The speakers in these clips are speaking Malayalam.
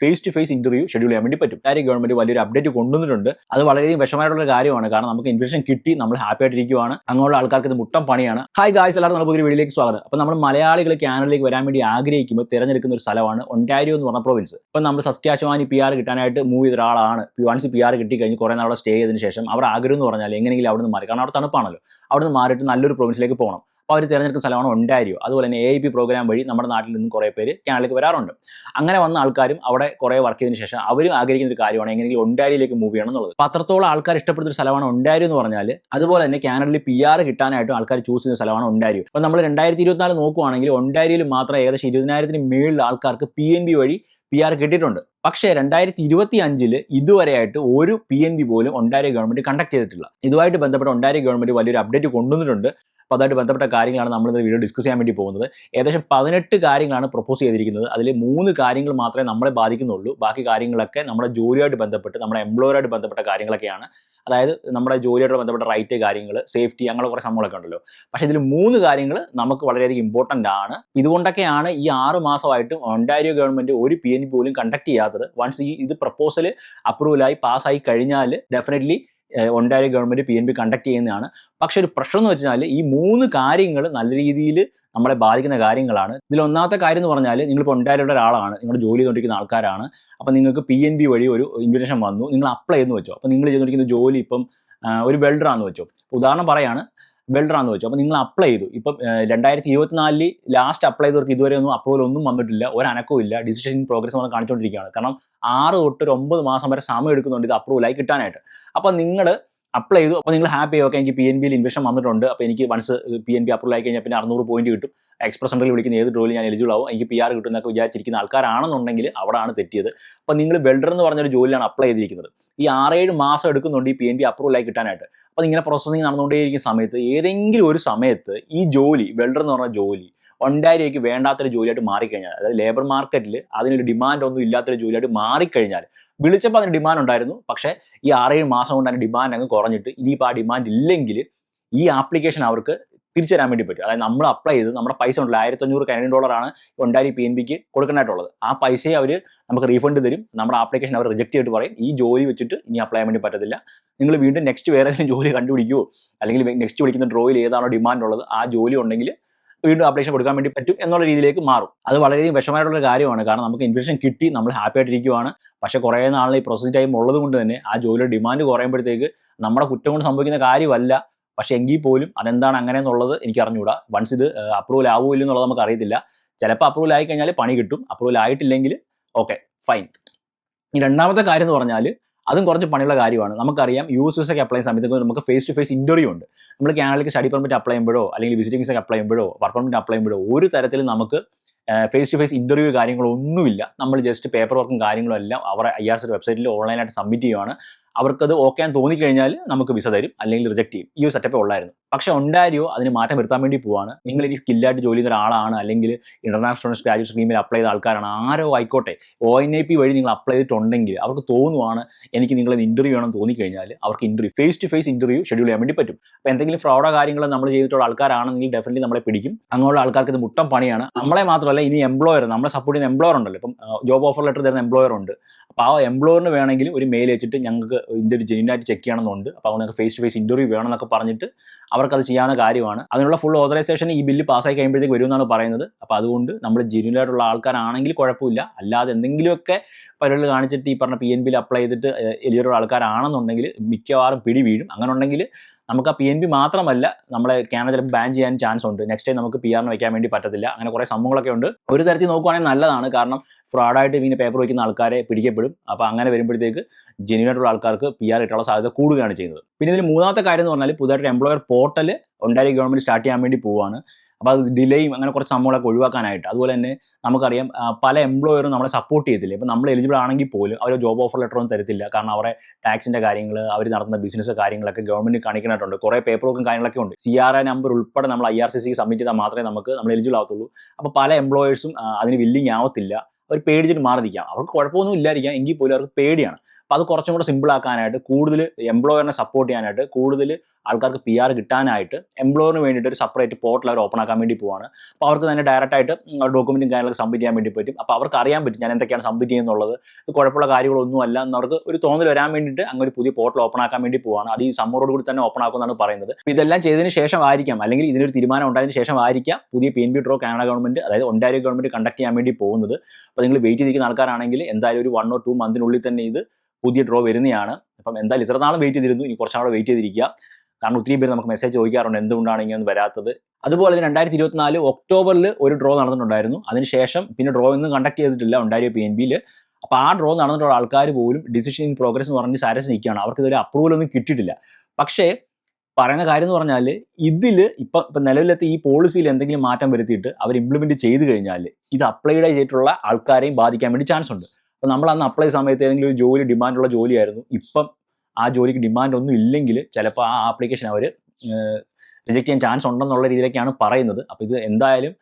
Face to face interview schedule ചെയ്യാൻ വേണ്ടി പറ്റും. കാര്യം ഗവൺമെന്റ് വലിയൊരു അപ്ഡേറ്റ് കൊണ്ടുവന്നിട്ടുണ്ട്. അത് വളരെയധികം വിഷമമായിട്ടുള്ള കാര്യമാണ്. കാരണം നമുക്ക് ഇൻഫർമേഷൻ കിട്ടി നമ്മൾ ഹാപ്പി ആയിട്ടിരിക്കുവാണ്. അങ്ങനെയുള്ള ആൾക്കാർക്ക് ഇത് മുട്ടം പണിയാണ്. ഹായ് ഗായ്സ് എല്ലാവരും നമ്മൾ പുതിയ വീഡിയോയിലേക്ക് സ്വാഗതം. അപ്പോൾ നമ്മൾ മലയാളികൾ കാനഡയിലേക്ക് വരാൻ വേണ്ടി ആഗ്രഹിക്കുമ്പോൾ തിരഞ്ഞെടുക്കുന്ന ഒരു സ്ഥലമാണ് ഒണ്ടാരിയോ എന്ന് പറഞ്ഞ പ്രോവിൻസ് ഇപ്പം നമ്മൾ സസ്യാശ്വാനി പി ആർ കിട്ടാനായിട്ട് മൂവ് ചെയ്ത ഒരാളാണ്. വൺസ് പി ആർ കിട്ടി കഴിഞ്ഞ് കുറേ നാളെ സ്റ്റേ ചെയ്തതിന് ശേഷം അവർ ആഗ്രഹം എന്ന് പറഞ്ഞാൽ എങ്ങനെയെങ്കിലും അവിടെ നിന്ന് മാറി. കാരണം അവിടെ തണുപ്പാണല്ലോ. അവിടെ നിന്ന് മാറിയിട്ട് നല്ലൊരു പ്രൊവിൻസിലേക്ക് പോകണം. അപ്പോൾ അവർ തിരഞ്ഞെടുക്കുന്ന സ്ഥലമാണ് ഒണ്ടാരിയോ അതുപോലെ തന്നെ എ പി പ്രോഗ്രാം വഴി നമ്മുടെ നാട്ടിൽ നിന്നും കുറേ പേര് കാനഡയിലേക്ക് വരാറുണ്ട്. അങ്ങനെ വന്ന ആൾക്കാരും അവിടെ കുറേ വർക്ക് ചെയ്തതിന് ശേഷം അവരും ആഗ്രഹിക്കുന്ന ഒരു കാര്യമാണ് എങ്ങനെയെങ്കിലും ഒണ്ടാരിയിലേക്ക് മൂവ് ചെയ്യണം എന്നുള്ളത് അത്രത്തോളം ആൾക്കാർ ഇഷ്ടപ്പെടുന്ന ഒരു സ്ഥലമാണ് ഒണ്ടാരിയോ എന്ന് പറഞ്ഞാൽ അതുപോലെ തന്നെ കാനഡയിൽ പി ആർ കിട്ടാനായിട്ടും ആൾക്കാർ ചൂസ് ചെയ്യുന്ന സ്ഥലമാണ് ഒണ്ടാരിയോ അപ്പോൾ നമ്മൾ രണ്ടായിരത്തി ഇരുപത്തിനാല് നോക്കുവാണെങ്കിൽ ഒണ്ടാരിയിൽ മാത്രം ഏകദേശം ഇരുപതിനായിരത്തിന് മേളിൽ ആൾക്കാർക്ക് പി എൻ ബി വഴി പി ആർ കിട്ടിയിട്ടുണ്ട്. പക്ഷേ രണ്ടായിരത്തി ഇരുപത്തി അഞ്ചിൽ ഇതുവരെയായിട്ട് ഒരു പി എൻ ബി പോലും ഒണ്ടാരി ഗവൺമെന്റ് കണ്ടക്ട് ചെയ്തിട്ടില്ല. ഇതുമായിട്ട് ബന്ധപ്പെട്ട് ഒണ്ടാരി ഗവൺമെന്റ് വലിയൊരു അപ്ഡേറ്റ് കൊണ്ടുവന്നിട്ടുണ്ട്. അപ്പോൾ അതുമായിട്ട് ബന്ധപ്പെട്ട കാര്യങ്ങളാണ് നമ്മൾ ഇന്ന് വീഡിയോ ഡിസ്കസ് ചെയ്യാൻ വേണ്ടി പോകുന്നത്. ഏകദേശം പതിനെട്ട് കാര്യങ്ങളാണ് പ്രപ്പോസ് ചെയ്തിരിക്കുന്നത്. അതിൽ മൂന്ന് കാര്യങ്ങൾ മാത്രമേ നമ്മളെ ബാധിക്കുന്നുള്ളൂ. ബാക്കി കാര്യങ്ങളൊക്കെ നമ്മുടെ ജോലിയായിട്ട് ബന്ധപ്പെട്ട് നമ്മുടെ എംപ്ലോയറായിട്ട് ബന്ധപ്പെട്ട കാര്യങ്ങളൊക്കെയാണ്. അതായത് നമ്മുടെ ജോലിയായിട്ട് ബന്ധപ്പെട്ട റൈറ്റ് കാര്യങ്ങൾ സേഫ്റ്റി അങ്ങനെ കുറേ സംഭവങ്ങളൊക്കെ ഉണ്ടല്ലോ. പക്ഷേ ഇതിൽ മൂന്ന് കാര്യങ്ങൾ നമുക്ക് വളരെയധികം ഇമ്പോർട്ടന്റ് ആണ്. ഇതുകൊണ്ടൊക്കെയാണ് ഈ ആറ് മാസമായിട്ടും ഒണ്ടാരിയോ ഗവൺമെന്റ് ഒരു പി എൻ പോലും കണ്ടക്ട് ചെയ്യാത്തത്. വൺസ് ഈ ഇത് പ്രപ്പോസൽ അപ്രൂവലായി പാസ്സായി കഴിഞ്ഞാൽ definitely Ontario government P N B conduct ചെയ്യുന്നതാണ്. പക്ഷെ ഒരു പ്രശ്നം എന്ന് വെച്ചാൽ ഈ മൂന്ന് കാര്യങ്ങൾ നല്ല രീതിയിൽ നമ്മളെ ബാധിക്കുന്ന കാര്യങ്ങളാണ്. ഇതിൽ ഒന്നാമത്തെ കാര്യം എന്ന് പറഞ്ഞാൽ നിങ്ങളിപ്പോൾ ഒണ്ടാരിയുടെ ഒരാളാണ്. നിങ്ങൾ ജോലി ചെയ്തുകൊണ്ടിരിക്കുന്ന ആൾക്കാരാണ്. അപ്പം നിങ്ങൾക്ക് പി എൻ ബി വഴി ഒരു ഇൻവിറ്റേഷൻ വന്നു. നിങ്ങൾ അപ്ലൈ ചെയ്തെന്ന് വെച്ചോ. അപ്പം നിങ്ങൾ ചെയ്തുകൊണ്ടിരിക്കുന്ന ജോലി ഇപ്പം ഒരു വെൽഡറാണെന്ന് വെച്ചോ. ഉദാഹരണം പറയാണ്. വെൽഡറാന്ന് വെച്ചു. അപ്പോൾ നിങ്ങൾ അപ്ലൈ ചെയ്തു. ഇപ്പം രണ്ടായിരത്തി ഇരുപത്തിനാലിൽ ലാസ്റ്റ് അപ്ലൈ ചെയ്തവർക്ക് ഇതുവരെ ഒന്നും അപ്രൂവൽ ഒന്നും വന്നിട്ടില്ല. ഒരു ഇല്ല. ഡിസിഷൻ പ്രോഗ്രസ് നമ്മൾ കാണിച്ചുകൊണ്ടിരിക്കുകയാണ് കാരണം ആറ് തൊട്ട് ഒരു ഒമ്പത് മാസം വരെ സമയം എടുക്കുന്നുണ്ട് ഇത് അപ്രൂവലായി കിട്ടാനായിട്ട്. അപ്പോൾ നിങ്ങൾ അപ്ലൈ ചെയ്തു. അപ്പോൾ നിങ്ങൾ ഹാപ്പി ഓക്കെ എനിക്ക് പി എൻ ബിയിൽ ഇൻവെഷൻ വന്നിട്ടുണ്ട്. അപ്പോൾ എനിക്ക് once P N B approval ആയി കഴിഞ്ഞാൽ പിന്നെ അറുന്നൂറ് പോയിന്റ് കിട്ടും. എക്സ്പ്രസ് സെന്ററിൽ വിളിക്കുന്ന ഏത് ജോലി ഞാൻ എലിജിബിൾ ആവും. എനിക്ക് പി ആർ കിട്ടും എന്നൊക്കെ വിചാരിച്ചിരിക്കുന്ന ആൾക്കാരാണെന്നുണ്ടെങ്കിൽ അവിടെയാണ് തെറ്റിയത്. അപ്പോൾ നിങ്ങൾ വെൽഡർ എന്ന് പറഞ്ഞൊരു ജോലിയാണ് അപ്ലൈ ചെയ്തിരിക്കുന്നത്. ഈ ആറേഴ് മാസം എടുക്കുന്നുണ്ട് ഈ പി എൻ ബി അപ്രൂവൽ ആയി കിട്ടാനായിട്ട്. അപ്പോൾ ഇങ്ങനെ പ്രോസസ്സിങ് നടന്നുകൊണ്ടേയിരിക്കുന്ന സമയത്ത് ഏതെങ്കിലും ഒരു സമയത്ത് ഈ ജോലി വെൽഡർ എന്ന് പറഞ്ഞ ജോലി ഒണ്ടാരിയേക്ക് വേണ്ടാത്തൊരു ജോലിയായിട്ട് മാറിക്കഴിഞ്ഞാൽ അതായത് ലേബർ മാർക്കറ്റിൽ അതിനൊരു ഡിമാൻഡ് ഒന്നും ഇല്ലാത്തൊരു ജോലിയായിട്ട് മാറിക്കഴിഞ്ഞാൽ വിളിച്ചപ്പോൾ അതിന് ഡിമാൻഡ് ഉണ്ടായിരുന്നു. പക്ഷേ ഈ ആറേഴ് മാസം കൊണ്ട് അതിന് ഡിമാൻഡ് അങ്ങ് കുറഞ്ഞിട്ട് ഇനിയിപ്പോൾ ആ ഡിമാൻഡ് ഇല്ലെങ്കിൽ ഈ ആപ്ലിക്കേഷൻ അവർക്ക് തിരിച്ചു തരാൻ വേണ്ടി പറ്റും. അതായത് നമ്മൾ അപ്ലൈ ചെയ്ത് നമ്മുടെ പൈസ ഉണ്ടല്ലോ ആയിരത്തി അഞ്ഞൂറ് കനഡിയൻ ഡോളറാണ് ഉണ്ടായി പി എൻ ബിക്ക് കൊടുക്കാനായിട്ടുള്ളത്. ആ പൈസയെ അവർ നമുക്ക് റീഫണ്ട് തരും. നമ്മുടെ ആപ്ലിക്കേഷൻ അവർ റിജക്ട് ചെയ്തിട്ട് പറയും ഈ ജോലി വെച്ചിട്ട് ഇനി അപ്ലൈ ചെയ്യാൻ വേണ്ടി പറ്റത്തില്ല. നിങ്ങൾ വീണ്ടും നെക്സ്റ്റ് വേറെ ഏതെങ്കിലും ജോലി കണ്ടുപിടിക്കുമോ അല്ലെങ്കിൽ നെക്സ്റ്റ് വിളിക്കുന്ന ഡ്രോയിൽ ഏതാണോ ഡിമാൻഡ് ഉള്ളത് ആ ജോലി ഉണ്ടെങ്കിൽ വീണ്ടും അപ്ലിക്കേഷൻ കൊടുക്കാൻ വേണ്ടി പറ്റും എന്നുള്ള രീതിയിലേക്ക് മാറും. അത് വളരെയധികം വിഷമമായിട്ടുള്ള കാര്യമാണ്. കാരണം നമുക്ക് ഇൻഫ്ലേഷൻ കിട്ടി നമ്മൾ ഹാപ്പി ആയിട്ടിരിക്കുവാണ്. പക്ഷേ കുറേ നാളിൽ ഈ പ്രോസസ് ടൈം ഉള്ളത് കൊണ്ട് തന്നെ ആ ജോലിയുടെ ഡിമാൻഡ് കുറയുമ്പോഴത്തേക്ക് നമ്മുടെ കുറ്റം കൊണ്ട് സംഭവിക്കുന്ന കാര്യമല്ല. പക്ഷേ എങ്കിൽ പോലും അതെന്താണ് അങ്ങനെ എന്നുള്ളത് എനിക്ക് അറിഞ്ഞുകൂടാ വൺസ് ഇത് അപ്രൂവൽ ഇല്ലയോ എന്നുള്ളത് നമുക്ക് അറിയത്തില്ല ചിലപ്പോൾ അപ്രൂവൽ ആയി കഴിഞ്ഞാൽ പണി കിട്ടും. അപ്രൂവൽ ആയിട്ടില്ലെങ്കിൽ ഓക്കെ ഫൈൻ രണ്ടാമത്തെ കാര്യം എന്ന് പറഞ്ഞാൽ അതും കുറച്ച് പണിയുള്ള കാര്യമാണ്. നമുക്കറിയാം യു എസ് ഒക്കെ അപ്ലൈ സമയത്ത് നമുക്ക് ഫേസ് ടു ഫേസ് ഇന്റർവ്യൂ ഉണ്ട്. നമ്മൾ കാനഡയിലേക്ക് സ്റ്റഡി പെർമിറ്റ് അപ്ലൈ ചെയ്യുമ്പോഴോ അല്ലെങ്കിൽ വിസിറ്റിംഗ്സ് ഒക്കെ അപ്ലൈ ചെയ്യുമ്പോഴോ വർക്ക് പെർമിറ്റ് അപ്ലൈ ചെയ്യുമ്പോഴോ ഒരു തരത്തിൽ നമുക്ക് ഫേസ് ടു ഫേസ് ഇന്റർവ്യൂ കാര്യങ്ങളൊന്നുമില്ല നമ്മൾ ജസ്റ്റ് പേപ്പർ വർക്കും കാര്യങ്ങളും എല്ലാം അവർ ഐ ആർ വെബ്സൈറ്റിൽ ഓൺലൈനായിട്ട് സബ്മിറ്റ് ചെയ്യുവാണ്. അവർക്കത് ഓക്കെ ആണെന്ന് തോന്നിക്കഴിഞ്ഞാൽ നമുക്ക് വിസ തരും അല്ലെങ്കിൽ റിജക്ട് ചെയ്യും. ഈ ഒരു സെറ്റപ്പ് ഉള്ളായിരുന്നു. പക്ഷേ ഒണ്ടാരിയോ അതിന് മാറ്റം വരുത്താൻ വേണ്ടി പോവാണ്. നിങ്ങൾ ഇനി സ്കില്ലായിട്ട് ജോലി ചെയ്യുന്ന ഒരാളാണ് അല്ലെങ്കിൽ ഇന്റർനാഷണൽ സ്റ്റുഡൻസ് ഗ്രാജുവേറ്റ് സ്കീമിൽ അപ്ലൈ ചെയ്ത ആൾക്കാരാണ്. ആരോ ആയിക്കോട്ടെ ഒ എൻ ഐ പി വഴി നിങ്ങൾ അപ്ലൈ ചെയ്തിട്ടുണ്ടെങ്കിൽ അവർക്ക് തോന്നുവാണ് എനിക്ക് നിങ്ങളെ ഇന്റർവ്യൂ വേണം തോന്നിക്കഴിഞ്ഞാൽ അവർക്ക് interview face to face interview schedule ചെയ്യാൻ വേണ്ടി പറ്റും. അപ്പോൾ എന്തെങ്കിലും ഫ്രോഡോ കാര്യങ്ങൾ നമ്മൾ ചെയ്തിട്ടുള്ള ആൾക്കാരാണെങ്കിൽ ഡെഫിനറ്റ്ലി നമ്മളെ പിടിക്കും. അങ്ങനെയുള്ള ആൾക്കാർക്ക് ഇത് മുട്ടം പണിയാണ്. നമ്മളെ മാത്രമല്ല ഇനി എംപ്ലോയർ നമ്മളെ സപ്പോർട്ട് ചെയ്യുന്ന എംപ്ലോയർ ഉണ്ടല്ലോ. ഇപ്പം ജോബ് ഓഫർ ലെറ്റർ തരുന്ന എംപ്ലോയർ ഉണ്ട്. അപ്പോൾ ആ എംപ്ലോയറിന് വേണമെങ്കിലും ഒരു മെയിൽ വെച്ചിട്ട് ഞങ്ങൾക്ക് ഇതിന്റെ ഒരു ജെന്യൂനായിട്ട് ചെക്ക് ചെയ്യണമെന്നുണ്ട്. അപ്പോൾ അവർക്ക് ഫേസ് ടു ഫേസ് ഇന്റർവ്യൂ വേണമെന്നൊക്കെ പറഞ്ഞിട്ട് അവർക്കത് ചെയ്യാവുന്ന കാര്യമാണ്. അതിനുള്ള ഫുൾ ഓതറൈസേഷൻ ഈ ബില്ല് പാസ്സായി കഴിയുമ്പോഴത്തേക്ക് വരുമെന്നാണ് പറയുന്നത്. അപ്പോൾ അതുകൊണ്ട് നമ്മൾ ജെന്യൂനായിട്ടുള്ള ആൾക്കാരാണെങ്കിൽ കുഴപ്പമില്ല. അല്ലാതെ എന്തെങ്കിലുമൊക്കെ പരിപാടികൾ കാണിച്ചിട്ട് ഈ പറഞ്ഞ പി എൻ ബിയിൽ അപ്ലൈ ചെയ്തിട്ട് എലിയുള്ള ആൾക്കാരാണെന്നുണ്ടെങ്കിൽ മിക്കവാറും പിടി വീഴും അങ്ങനെ ഉണ്ടെങ്കിൽ നമുക്ക് ആ പി എൻ ബി മാത്രമല്ല നമ്മളെ കാനഡ ചിലപ്പോൾ ബാൻ ചെയ്യാൻ ചാൻസ് ഉണ്ട്. നെക്സ്റ്റ് ടൈം നമുക്ക് പി ആറിന് വയ്ക്കാൻ വേണ്ടി പറ്റത്തില്ല. അങ്ങനെ കുറേ സംഭവങ്ങളൊക്കെ ഉണ്ട്. ഒരു തരത്തിൽ നോക്കുവാണെങ്കിൽ നല്ലതാണ്. കാരണം ഫ്രോഡായിട്ട് ഇങ്ങനെ പേപ്പർ വയ്ക്കുന്ന ആൾക്കാരെ പിടിക്കപ്പെടും. അപ്പോൾ അങ്ങനെ വരുമ്പോഴത്തേക്ക് ജെന്യൂൻ ആൾക്കാർക്ക് പി ആർ കിട്ടാനുള്ള സാധ്യത കൂടുകയാണ് ചെയ്യുന്നത്. പിന്നെ ഇതിന് മൂന്നാമത്തെ കാര്യം എന്ന് പറഞ്ഞാൽ പുതുതായിട്ട് എംപ്ലോയർ പോർട്ടൽ ഉണ്ടായി ഗവൺമെന്റ് സ്റ്റാർട്ട് ചെയ്യാൻ വേണ്ടി പോവാണ് അപ്പോൾ അത് ഡിലേയും അങ്ങനെ കുറച്ച് സംഭവങ്ങളൊക്കെ ഒഴിവാക്കാനായിട്ട്. അതുപോലെ തന്നെ നമുക്കറിയാം പല എംപ്ലോയറും നമ്മളെ സപ്പോർട്ട് ചെയ്തില്ല ഇപ്പോൾ നമ്മൾ എലിജിബിൾ ആണെങ്കിൽ പോലും അവർ ജോബ് ഓഫർ ലെറ്റർ ഒന്നും തരത്തില്ല. കാരണം അവരെ ടാക്സിന്റെ കാര്യങ്ങൾ അവർ നടത്തുന്ന ബിസിനസ് കാര്യങ്ങളൊക്കെ ഗവൺമെന്റ് കാണിക്കാനായിട്ടുണ്ട് കുറേ പേപ്പർ വർക്കും കാര്യങ്ങളൊക്കെ ഉണ്ട്. സി ആർ നമ്പർ ഉൾപ്പെടെ നമ്മൾ I R C C submit ചെയ്താൽ മാത്രമേ നമുക്ക് നമ്മൾ എലിജിബിൾ ആവത്തുള്ളൂ. അപ്പോൾ പല എംപ്ലോയേഴ്സും അതിന് വില്ലിങ് ആവത്തില്ല. അവർ പേടിച്ചിട്ട് മാറിയിരിക്കാം അവർക്ക് കുഴപ്പമൊന്നും ഇല്ലായിരിക്കാം. എങ്കിൽ പോലും അവർക്ക് പേടിയാണ്. അപ്പോൾ അത് കുറച്ചും കൂടെ സിമ്പിൾ ആക്കാനായിട്ട് കൂടുതൽ എംപ്ലോയറിനെ സപ്പോർട്ട് ചെയ്യാനായിട്ട് കൂടുതൽ ആൾക്കാർക്ക് പി ആർ കിട്ടാനായിട്ട് എംപ്ലോയറിന് വേണ്ടിയിട്ട് ഒരു സെപ്പറേറ്റ് പോർട്ടൽ അവർ ഓപ്പൺ ആക്കാൻ വേണ്ടി പോവാണ്. അപ്പോൾ അവർക്ക് തന്നെ ഡയറക്റ്റ് ആയിട്ട് ഡോക്യുമെന്റും കാര്യങ്ങളൊക്കെ സബ്മിറ്റ് ചെയ്യാൻ വേണ്ടി പറ്റും. അപ്പോൾ അവർക്ക് അറിയാൻ പറ്റും ഞാൻ എന്തൊക്കെയാണ് സബ്മിറ്റ് ചെയ്യുന്നുള്ളത്. ഇത് കുഴപ്പമുള്ള കാര്യങ്ങളൊന്നും അല്ല എന്നവർക്ക് ഒരു തോന്നൽ വരാൻ വേണ്ടിയിട്ട് അങ്ങനെ ഒരു പുതിയ പോർട്ടൽ ഓപ്പൺ ആക്കാൻ വേണ്ടി പോവാണ്. അത് ഈ സമ്മറോട് കൂടി തന്നെ ഓപ്പൺ ആക്കുമെന്നാണ് പറയുന്നത്. ഇതെല്ലാം ചെയ്തതിന് ശേഷം ആയിരിക്കാം. അല്ലെങ്കിൽ ഇതിനൊരു തീരുമാനം ശേഷം ആയിരിക്കാം പുതിയ P N B draw Canada government അതായത് ഒണ്ടാരി ഗവൺമെന്റ് കണ്ടക്ട് ചെയ്യാൻ വേണ്ടി പോകുന്നത്. അപ്പോൾ നിങ്ങൾ വെയിറ്റ് ചെയ്തിരിക്കുന്ന ആൾക്കാരാണെങ്കിൽ എന്തായാലും ഒരു വൺ ഓർ ടു മന്തിനുള്ളിൽ തന്നെ ഇത് പുതിയ ഡ്രോ വരുന്നതാണ്. അപ്പം എന്തായാലും ഇത്ര നാളും വെയിറ്റ് ചെയ്തിരുന്നു. ഇനി കുറച്ചാളെ വെയിറ്റ് ചെയ്തിരിക്കുക. കാരണം ഒത്തിരി പേര് നമുക്ക് മെസ്സേജ് ചോദിക്കാറുണ്ട്. എന്തുകൊണ്ടാണ് ഇങ്ങനെ വരാത്തത്? അതുപോലെ തന്നെ രണ്ടായിരത്തി ഇരുപത്തിനാല് ഒക്ടോബറിൽ ഒരു ഡ്രോ നടന്നിട്ടുണ്ടായിരുന്നു. അതിനുശേഷം പിന്നെ ഡ്രോ ഒന്നും കണ്ടക്ട് ചെയ്തിട്ടില്ല ഉണ്ടായ പി എൻ ബിയിൽ അപ്പോൾ ആ ഡ്രോ നടന്നിട്ടുള്ള ആൾക്കാർ പോലും ഡിസിഷൻ ഇൻ പ്രോഗ്രസ് എന്ന് പറഞ്ഞ് സാരസ് നിൽക്കുകയാണ്. അവർക്ക് ഇതൊരു അപ്രൂവൽ ഒന്നും കിട്ടിയിട്ടില്ല. പക്ഷേ പറയുന്ന കാര്യം എന്ന് പറഞ്ഞാൽ ഇതിൽ ഇപ്പം ഇപ്പം നിലവിലത്തെ ഈ പോളിസിയിൽ എന്തെങ്കിലും മാറ്റം വരുത്തിയിട്ട് അവർ ഇംപ്ലിമെന്റ് ചെയ്ത് കഴിഞ്ഞാൽ ഇത് അപ്ലൈഡ് ചെയ്തിട്ടുള്ള ആൾക്കാരെയും ബാധിക്കാൻ വേണ്ടി ചാൻസ് ഉണ്ട്. അപ്പോൾ നമ്മൾ അന്ന് അപ്ലൈ സമയത്ത് ഏതെങ്കിലും ഒരു ജോലി ഡിമാൻഡുള്ള ജോലിയായിരുന്നു. ഇപ്പം ആ ജോലിക്ക് ഡിമാൻഡ് ഒന്നും ഇല്ലെങ്കിൽ ചിലപ്പോൾ ആ ആപ്ലിക്കേഷൻ അവർ റിജക്ട് ചെയ്യാൻ ചാൻസ് ഉണ്ടെന്നുള്ള രീതിയിലേക്കാണ് പറയുന്നത്. അപ്പോൾ ഇത് എന്തായാലും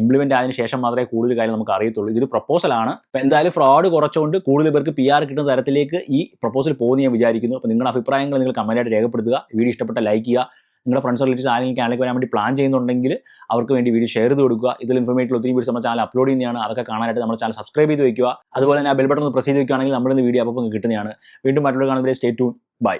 ഇംപ്ലിമെന്റ് ആയതിനു ശേഷം മാത്രമേ കൂടുതൽ കാര്യം നമുക്ക് അറിയത്തുള്ളൂ. ഇതൊരു പ്രപ്പോസലാണ് അപ്പോൾ എന്തായാലും ഫ്രോഡ് കുറച്ചുകൊണ്ട് കൂടുതൽ പേർക്ക് പി ആർ കിട്ടുന്ന തരത്തിലേക്ക് ഈ പ്രപ്പോസൽ പോകുന്ന ഞാൻ വിചാരിക്കുന്നു. അപ്പോൾ നിങ്ങളുടെ അഭിപ്രായങ്ങൾ നിങ്ങൾ കമന്റായിട്ട് രേഖപ്പെടുത്തുക. വീഡിയോ ഇഷ്ടപ്പെട്ട ലൈക്ക് ചെയ്യുക. നിങ്ങളുടെ ഫ്രണ്ട്സ് റിലേറ്റീവ്സ് ആരെങ്കിലും ചാനലിലേക്ക് വരാൻ വേണ്ടി പ്ലാൻ ചെയ്യുന്നുണ്ടെങ്കിൽ അവർക്ക് വേണ്ടി വീഡിയോ ഷെയർ ചെയ്ത് കൊടുക്കുക. ഇതിൽ ഇൻഫർമേറ്റീവ് ഒത്തിരി വീഡിയോസ് നമ്മുടെ ചാനൽ അപ്ലോഡ് ചെയ്യുന്നതാണ്. അതൊക്കെ കാണാനായിട്ട് നമ്മുടെ ചാനൽ സബ്സ്ക്രൈബ് ചെയ്ത് വയ്ക്കുക അതുപോലെ തന്നെ ആ ബെൽ ബട്ടൺ ഒന്ന് പ്രസ് ചെയ്ത് വെക്കുകയാണെങ്കിൽ നമ്മുടെ വീഡിയോ അപ്പം കിട്ടുന്നതാണ്. വീണ്ടും മറ്റുള്ള കാണുമ്പോൾ സ്റ്റേ ടു ബൈ